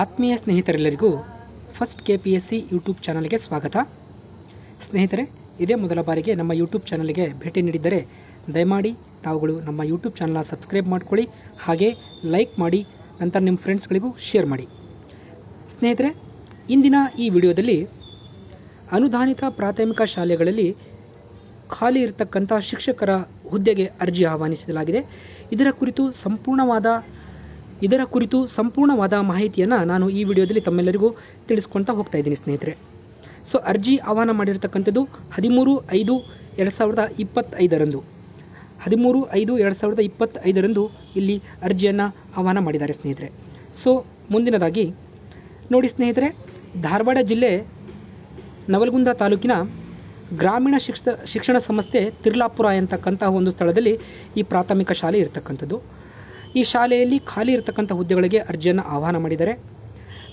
ಆತ್ಮೀಯ ಸ್ನೇಹಿತರೆಲ್ಲರಿಗೂ first K P S C YouTube ಚಾನಲ್ಗೆ ಸ್ವಾಗತ. ಸ್ನೇಹಿತರೆ, ಇದೇ ಮೊದಲ ಬಾರಿಗೆ ನಮ್ಮ ಯೂಟ್ಯೂಬ್ ಚಾನಲ್ಗೆ ಭೇಟಿ ನೀಡಿದ್ದರೆ ದಯಮಾಡಿ ತಾವುಗಳು ನಮ್ಮ ಯೂಟ್ಯೂಬ್ ಚಾನಲ್ನ ಸಬ್ಸ್ಕ್ರೈಬ್ ಮಾಡ್ಕೊಳ್ಳಿ, ಹಾಗೆ ಲೈಕ್ ಮಾಡಿ, ನಂತರ ನಿಮ್ಮ ಫ್ರೆಂಡ್ಸ್ಗಳಿಗೂ ಶೇರ್ ಮಾಡಿ. ಸ್ನೇಹಿತರೆ, ಇಂದಿನ ಈ ವಿಡಿಯೋದಲ್ಲಿ ಅನುದಾನಿತ ಪ್ರಾಥಮಿಕ ಶಾಲೆಗಳಲ್ಲಿ ಖಾಲಿ ಇರತಕ್ಕಂಥ ಶಿಕ್ಷಕರ ಹುದ್ದೆಗೆ ಅರ್ಜಿ ಆಹ್ವಾನಿಸಲಾಗಿದೆ. ಇದರ ಕುರಿತು ಸಂಪೂರ್ಣವಾದ ಇದರ ಕುರಿತು ಸಂಪೂರ್ಣವಾದ ಮಾಹಿತಿಯನ್ನು ನಾನು ಈ ವಿಡಿಯೋದಲ್ಲಿ ತಮ್ಮೆಲ್ಲರಿಗೂ ತಿಳಿಸ್ಕೊಳ್ತಾ ಹೋಗ್ತಾ ಇದ್ದೀನಿ ಸ್ನೇಹಿತರೆ. ಸೊ ಅರ್ಜಿ ಆಹ್ವಾನ ಮಾಡಿರತಕ್ಕಂಥದ್ದು ಹದಿಮೂರು ಐದು ಎರಡು ಸಾವಿರದ ಇಪ್ಪತ್ತೈದರಂದು. ಹದಿಮೂರು ಐದು ಎರಡು ಸಾವಿರದ ಇಪ್ಪತ್ತೈದರಂದು ಇಲ್ಲಿ ಅರ್ಜಿಯನ್ನು ಆಹ್ವಾನ ಮಾಡಿದ್ದಾರೆ ಸ್ನೇಹಿತರೆ. ಸೊ ಮುಂದಿನದಾಗಿ ನೋಡಿ ಸ್ನೇಹಿತರೆ, ಧಾರವಾಡ ಜಿಲ್ಲೆ ನವಲಗುಂದ ತಾಲೂಕಿನ ಗ್ರಾಮೀಣ ಶಿಕ್ಷ, ಶಿಕ್ಷಣ ಸಂಸ್ಥೆ ತಿರ್ಲಾಪುರ ಎಂತಕ್ಕಂತಹ ಒಂದು ಸ್ಥಳದಲ್ಲಿ ಈ ಪ್ರಾಥಮಿಕ ಶಾಲೆ ಇರತಕ್ಕಂಥದ್ದು. ಈ ಶಾಲೆಯಲ್ಲಿ ಖಾಲಿ ಇರತಕ್ಕಂಥ ಹುದ್ದೆಗಳಿಗೆ ಅರ್ಜಿಯನ್ನು ಆಹ್ವಾನ ಮಾಡಿದ್ದಾರೆ.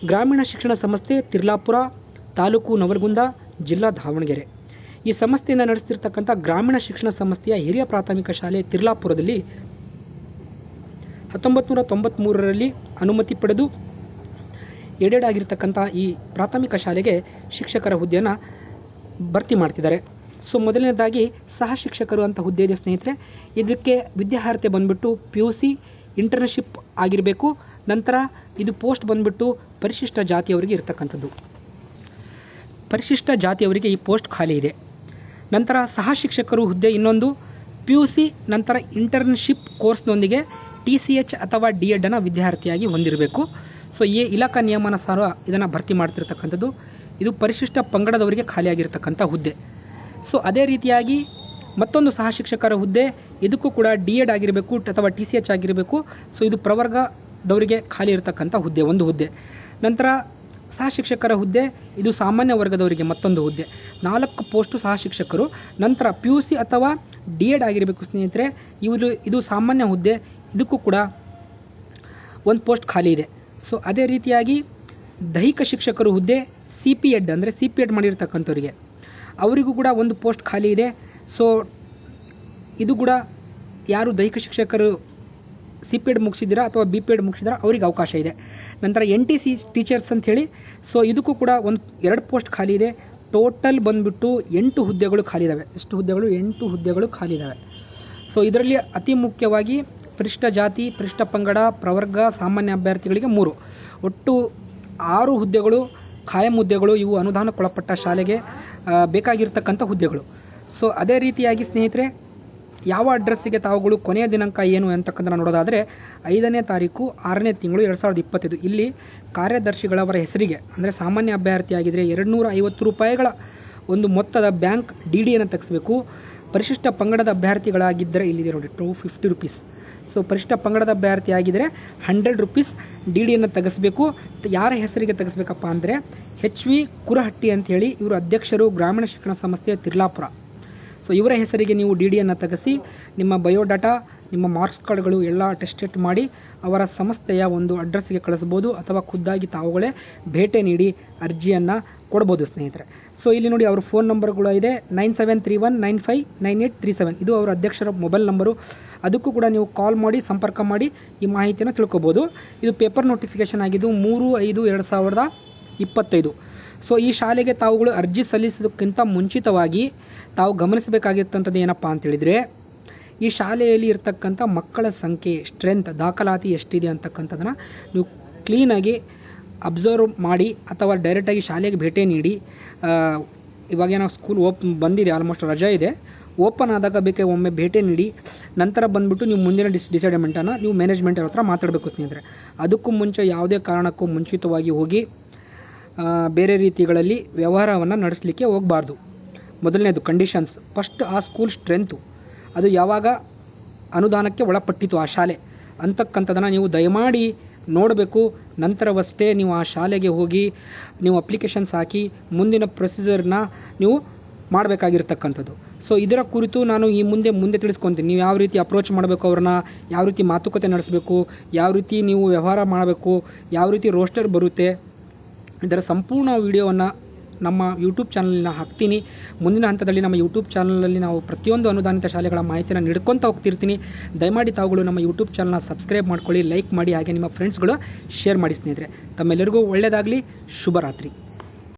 ಗ್ರಾಮೀಣ ಶಿಕ್ಷಣ ಸಂಸ್ಥೆ ತಿರ್ಲಾಪುರ, ತಾಲೂಕು ನವಲಗುಂದ, ಜಿಲ್ಲಾ ದಾವಣಗೆರೆ. ಈ ಸಂಸ್ಥೆಯಿಂದ ನಡೆಸ್ತಿರ್ತಕ್ಕಂಥ ಗ್ರಾಮೀಣ ಶಿಕ್ಷಣ ಸಂಸ್ಥೆಯ ಹಿರಿಯ ಪ್ರಾಥಮಿಕ ಶಾಲೆ ತಿರ್ಲಾಪುರದಲ್ಲಿ ಹತ್ತೊಂಬತ್ತು ನೂರ ಅನುಮತಿ ಪಡೆದು ಎಡೆಡ್ ಆಗಿರ್ತಕ್ಕಂಥ ಈ ಪ್ರಾಥಮಿಕ ಶಾಲೆಗೆ ಶಿಕ್ಷಕರ ಹುದ್ದೆಯನ್ನು ಭರ್ತಿ ಮಾಡ್ತಿದ್ದಾರೆ. ಸೊ, ಮೊದಲನೇದಾಗಿ ಸಹ ಶಿಕ್ಷಕರು ಅಂತ ಹುದ್ದೆ ಇದೆ ಸ್ನೇಹಿತರೆ. ಇದಕ್ಕೆ ವಿದ್ಯಾರ್ಹತೆ ಬಂದ್ಬಿಟ್ಟು ಪಿ ಯು ಸಿ ಇಂಟರ್ನ್ಶಿಪ್ ಆಗಿರಬೇಕು. ನಂತರ ಇದು ಪೋಸ್ಟ್ ಬಂದ್ಬಿಟ್ಟು ಪರಿಶಿಷ್ಟ ಜಾತಿಯವರಿಗೆ ಇರತಕ್ಕಂಥದ್ದು. ಪರಿಶಿಷ್ಟ ಜಾತಿಯವರಿಗೆ ಈ ಪೋಸ್ಟ್ ಖಾಲಿ ಇದೆ. ನಂತರ ಸಹ ಶಿಕ್ಷಕರು ಹುದ್ದೆ ಇನ್ನೊಂದು. ಪಿ ಯು ಸಿ ನಂತರ ಇಂಟರ್ನ್ಶಿಪ್ ಕೋರ್ಸ್ನೊಂದಿಗೆ ಟಿ ಸಿ ಎಚ್ ಅಥವಾ ಡಿ ಎಡನ್ನು ವಿದ್ಯಾರ್ಥಿಯಾಗಿ ಹೊಂದಿರಬೇಕು. ಸೊ ಈ ಇಲಾಖಾ ನಿಯಮಾನುಸಾರ ಇದನ್ನು ಭರ್ತಿ ಮಾಡ್ತಿರ್ತಕ್ಕಂಥದ್ದು. ಇದು ಪರಿಶಿಷ್ಟ ಪಂಗಡದವರಿಗೆ ಖಾಲಿಯಾಗಿರ್ತಕ್ಕಂಥ ಹುದ್ದೆ. ಸೊ ಅದೇ ರೀತಿಯಾಗಿ ಮತ್ತೊಂದು ಸಹ ಶಿಕ್ಷಕರ ಹುದ್ದೆ. ಇದಕ್ಕೂ ಕೂಡ ಡಿ ಎಡ್ ಆಗಿರಬೇಕು ಅಥವಾ ಟಿ ಸಿ ಎಚ್ ಆಗಿರಬೇಕು. ಸೊ ಇದು ಪ್ರವರ್ಗದವರಿಗೆ ಖಾಲಿ ಇರತಕ್ಕಂಥ ಹುದ್ದೆ, ಒಂದು ಹುದ್ದೆ. ನಂತರ ಸಹ ಶಿಕ್ಷಕರ ಹುದ್ದೆ, ಇದು ಸಾಮಾನ್ಯ ವರ್ಗದವರಿಗೆ ಮತ್ತೊಂದು ಹುದ್ದೆ. ನಾಲ್ಕು ಪೋಸ್ಟು ಸಹ ಶಿಕ್ಷಕರು. ನಂತರ ಪಿ ಯು ಸಿ ಅಥವಾ ಡಿ ಎಡ್ ಆಗಿರಬೇಕು ಸ್ನೇಹಿತರೆ, ಇವರು, ಇದು ಸಾಮಾನ್ಯ ಹುದ್ದೆ. ಇದಕ್ಕೂ ಕೂಡ ಒಂದು ಪೋಸ್ಟ್ ಖಾಲಿ ಇದೆ. ಸೊ ಅದೇ ರೀತಿಯಾಗಿ ದೈಹಿಕ ಶಿಕ್ಷಕರು ಹುದ್ದೆ ಸಿ ಪಿ ಎಡ್ ಅಂದರೆ ಸಿ ಪಿ ಎಡ್ ಮಾಡಿರ್ತಕ್ಕಂಥವ್ರಿಗೆ. ಅವರಿಗೂ ಕೂಡ ಒಂದು ಪೋಸ್ಟ್ ಖಾಲಿ ಇದೆ. ಸೊ ಇದು ಕೂಡ ಯಾರು ದೈಹಿಕ ಶಿಕ್ಷಕರು ಸಿ ಪಿ ಎಡ್ ಮುಗಿಸಿದ್ದೀರಾ ಅಥವಾ ಬಿ ಪಿ ಎಡ್ ಮುಗಿಸಿದ್ದೀರಾ ಅವ್ರಿಗೆ ಅವಕಾಶ ಇದೆ. ನಂತರ ಎನ್ ಟಿ ಸಿ ಟೀಚರ್ಸ್ ಅಂಥೇಳಿ ಸೊ ಇದಕ್ಕೂ ಕೂಡ ಒಂದು ಎರಡು ಪೋಸ್ಟ್ ಖಾಲಿ ಇದೆ. ಟೋಟಲ್ ಬಂದುಬಿಟ್ಟು ಎಂಟು ಹುದ್ದೆಗಳು ಖಾಲಿ ಇದ್ದಾವೆ ಎಷ್ಟು ಹುದ್ದೆಗಳು? ಎಂಟು ಹುದ್ದೆಗಳು ಖಾಲಿ ಇದ್ದಾವೆ ಸೊ ಇದರಲ್ಲಿ ಅತಿ ಮುಖ್ಯವಾಗಿ ಪರಿಷ್ಠ ಜಾತಿ, ಪರಿಷ್ಠ ಪಂಗಡ, ಪ್ರವರ್ಗ, ಸಾಮಾನ್ಯ ಅಭ್ಯರ್ಥಿಗಳಿಗೆ ಮೂರು. ಒಟ್ಟು ಆರು ಹುದ್ದೆಗಳು, ಖಾಯಂ ಹುದ್ದೆಗಳು, ಇವು ಅನುದಾನಕ್ಕೊಳಪಟ್ಟ ಶಾಲೆಗೆ ಬೇಕಾಗಿರ್ತಕ್ಕಂಥ ಹುದ್ದೆಗಳು. ಸೊ ಅದೇ ರೀತಿಯಾಗಿ ಸ್ನೇಹಿತರೆ, ಯಾವ ಅಡ್ರೆಸ್ಸಿಗೆ ತಾವುಗಳು ಕೊನೆಯ ದಿನಾಂಕ ಏನು ಅಂತಕ್ಕಂಥ ನೋಡೋದಾದರೆ, ಐದನೇ ತಾರೀಕು ಆರನೇ ತಿಂಗಳು ಎರಡು ಸಾವಿರದ ಇಪ್ಪತ್ತೈದು. ಇಲ್ಲಿ ಕಾರ್ಯದರ್ಶಿಗಳವರ ಹೆಸರಿಗೆ, ಅಂದರೆ ಸಾಮಾನ್ಯ ಅಭ್ಯರ್ಥಿಯಾಗಿದ್ದರೆ ಎರಡು ನೂರ ಐವತ್ತು ರೂಪಾಯಿಗಳ ಒಂದು ಮೊತ್ತದ ಬ್ಯಾಂಕ್ ಡಿ ಡಿಯನ್ನು ತೆಗೆಸಬೇಕು. ಪರಿಶಿಷ್ಟ ಪಂಗಡದ ಅಭ್ಯರ್ಥಿಗಳಾಗಿದ್ದರೆ ಇಲ್ಲಿದೆ ನೋಡಿ ಟು ಫಿಫ್ಟಿ ರುಪೀಸ್ ಸೊ ಪರಿಶಿಷ್ಟ ಪಂಗಡದ ಅಭ್ಯರ್ಥಿ ಆಗಿದ್ದರೆ ಹಂಡ್ರೆಡ್ ರುಪೀಸ್ ಡಿ ಡಿಯನ್ನು ತೆಗೆಸಬೇಕು. ಯಾರ ಹೆಸರಿಗೆ ತೆಗೆಸಬೇಕಪ್ಪ ಅಂದರೆ ಎಚ್ ವಿ ಕುರಹಟ್ಟಿ ಅಂತೇಳಿ ಇವರು ಅಧ್ಯಕ್ಷರು ಗ್ರಾಮೀಣ ಶಿಕ್ಷಣ ಸಂಸ್ಥೆ ತಿರ್ಲಾಪುರ. ಸೊ ಇವರ ಹೆಸರಿಗೆ ನೀವು ಡಿ ಡಿಯನ್ನು ತೆಗೆಸಿ, ನಿಮ್ಮ ಬಯೋಡಾಟಾ, ನಿಮ್ಮ ಮಾರ್ಕ್ಸ್ ಕಾರ್ಡ್ಗಳು ಎಲ್ಲ ಟೆಸ್ಟೆಟ್ ಮಾಡಿ, ಅವರ ಸಂಸ್ಥೆಯ ಒಂದು ಅಡ್ರೆಸ್ಗೆ ಕಳಿಸ್ಬೋದು ಅಥವಾ ಖುದ್ದಾಗಿ ತಾವುಗಳೇ ಭೇಟಿ ನೀಡಿ ಅರ್ಜಿಯನ್ನು ಕೊಡ್ಬೋದು, ಸ್ನೇಹಿತರೆ. ಸೊ ಇಲ್ಲಿ ನೋಡಿ ಅವ್ರ ಫೋನ್ ನಂಬರ್ಗಳು ಇದೆ nine seven three one nine five nine eight three seven ಇದು ಅವರ ಅಧ್ಯಕ್ಷರ ಮೊಬೈಲ್ ನಂಬರು ಅದಕ್ಕೂ ಕೂಡ ನೀವು ಕಾಲ್ ಮಾಡಿ, ಸಂಪರ್ಕ ಮಾಡಿ ಈ ಮಾಹಿತಿಯನ್ನು ತಿಳ್ಕೊಬೋದು. ಇದು ಪೇಪರ್ ನೋಟಿಫಿಕೇಷನ್ ಆಗಿದ್ದು ಮೂರು ಐದು ಎರಡು ಸಾವಿರದ ಇಪ್ಪತ್ತೈದು. ಸೊ ಈ ಶಾಲೆಗೆ ತಾವುಗಳು ಅರ್ಜಿ ಸಲ್ಲಿಸೋದಕ್ಕಿಂತ ಮುಂಚಿತವಾಗಿ ತಾವು ಗಮನಿಸಬೇಕಾಗಿತ್ತಂಥದ್ದು ಏನಪ್ಪ ಅಂತೇಳಿದರೆ ಈ ಶಾಲೆಯಲ್ಲಿ ಇರತಕ್ಕಂಥ ಮಕ್ಕಳ ಸಂಖ್ಯೆ ಸ್ಟ್ರೆಂತ್ ದಾಖಲಾತಿ ಎಷ್ಟಿದೆ ಅಂತಕ್ಕಂಥದ್ದನ್ನು ನೀವು ಕ್ಲೀನಾಗಿ ಅಬ್ಸರ್ವ್ ಮಾಡಿ ಅಥವಾ ಡೈರೆಕ್ಟಾಗಿ ಶಾಲೆಗೆ ಭೇಟಿ ನೀಡಿ. ಇವಾಗ ಏನೋ ಸ್ಕೂಲ್ ಓಪ್ ಬಂದಿದೆ ಆಲ್ಮೋಸ್ಟ್ ರಜೆ ಇದೆ. ಓಪನ್ ಆದಾಗ ಬೇಕೆ ಒಮ್ಮೆ ಭೇಟಿ ನೀಡಿ. ನಂತರ ಬಂದ್ಬಿಟ್ಟು ನೀವು ಮುಂದಿನ ಡಿಸ್ ಡಿಸೈಡ್ಮೆಂಟನ್ನು ನೀವು ಮ್ಯಾನೇಜ್ಮೆಂಟ್ ಹತ್ರ ಮಾತಾಡಬೇಕು ಸ್ನೇಹಿತರೆ. ಅದಕ್ಕೂ ಮುಂಚೆ ಯಾವುದೇ ಕಾರಣಕ್ಕೂ ಮುಂಚಿತವಾಗಿ ಹೋಗಿ ಬೇರೆ ರೀತಿಗಳಲ್ಲಿ ವ್ಯವಹಾರವನ್ನು ನಡೆಸಲಿಕ್ಕೆ ಹೋಗಬಾರ್ದು. ಮೊದಲನೇದು ಕಂಡೀಷನ್ಸ್ ಫಸ್ಟ್ ಆ ಸ್ಕೂಲ್ ಸ್ಟ್ರೆಂತು ಅದು ಯಾವಾಗ ಅನುದಾನಕ್ಕೆ ಒಳಪಟ್ಟಿತು ಆ ಶಾಲೆ. ಅಂತಕ್ಕಂಥದನ್ನು ನೀವು ದಯಮಾಡಿ ನೋಡಬೇಕು. ನಂತರವಷ್ಟೇ ನೀವು ಆ ಶಾಲೆಗೆ ಹೋಗಿ ನೀವು ಅಪ್ಲಿಕೇಶನ್ಸ್ ಹಾಕಿ ಮುಂದಿನ ಪ್ರೊಸೀಜರ್ನ ನೀವು ಮಾಡಬೇಕಾಗಿರ್ತಕ್ಕಂಥದ್ದು. ಸೊ ಇದರ ಕುರಿತು ನಾನು ಈ ಮುಂದೆ ಮುಂದೆ ತಿಳಿಸ್ಕೊತೀನಿ. ನೀವು ಯಾವ ರೀತಿ ಅಪ್ರೋಚ್ ಮಾಡಬೇಕು ಅವ್ರನ್ನ, ಯಾವ ರೀತಿ ಮಾತುಕತೆ ನಡೆಸಬೇಕು, ಯಾವ ರೀತಿ ನೀವು ವ್ಯವಹಾರ ಮಾಡಬೇಕು, ಯಾವ ರೀತಿ ರೋಸ್ಟರ್ ಬರುತ್ತೆ, ಇದರ ಸಂಪೂರ್ಣ ವಿಡಿಯೋವನ್ನು ನಮ್ಮ ಯೂಟ್ಯೂಬ್ ಚಾನಲ್ನ ಹಾಕ್ತೀನಿ. ಮುಂದಿನ ಹಂತದಲ್ಲಿ ನಮ್ಮ ಯೂಟ್ಯೂಬ್ ಚಾನಲಲ್ಲಿ ನಾವು ಪ್ರತಿಯೊಂದು ಅನುದಾನಿತ ಶಾಲೆಗಳ ಮಾಹಿತಿಯನ್ನು ನೀಡ್ಕೊತಾ ಹೋಗ್ತಿರ್ತೀನಿ. ದಯಮಾಡಿ ತಾವುಗಳು ನಮ್ಮ ಯೂಟ್ಯೂಬ್ ಚಾನಲ್ನ ಸಬ್ಸ್ಕ್ರೈಬ್ ಮಾಡ್ಕೊಳ್ಳಿ ಲೈಕ್ ಮಾಡಿ, ಹಾಗೆ ನಿಮ್ಮ ಫ್ರೆಂಡ್ಸ್ಗಳು ಶೇರ್ ಮಾಡಿ ಸ್ನೇಹಿತರೆ. ತಮ್ಮೆಲ್ಲರಿಗೂ ಒಳ್ಳೆಯದಾಗಲಿ ಶುಭರಾತ್ರಿ.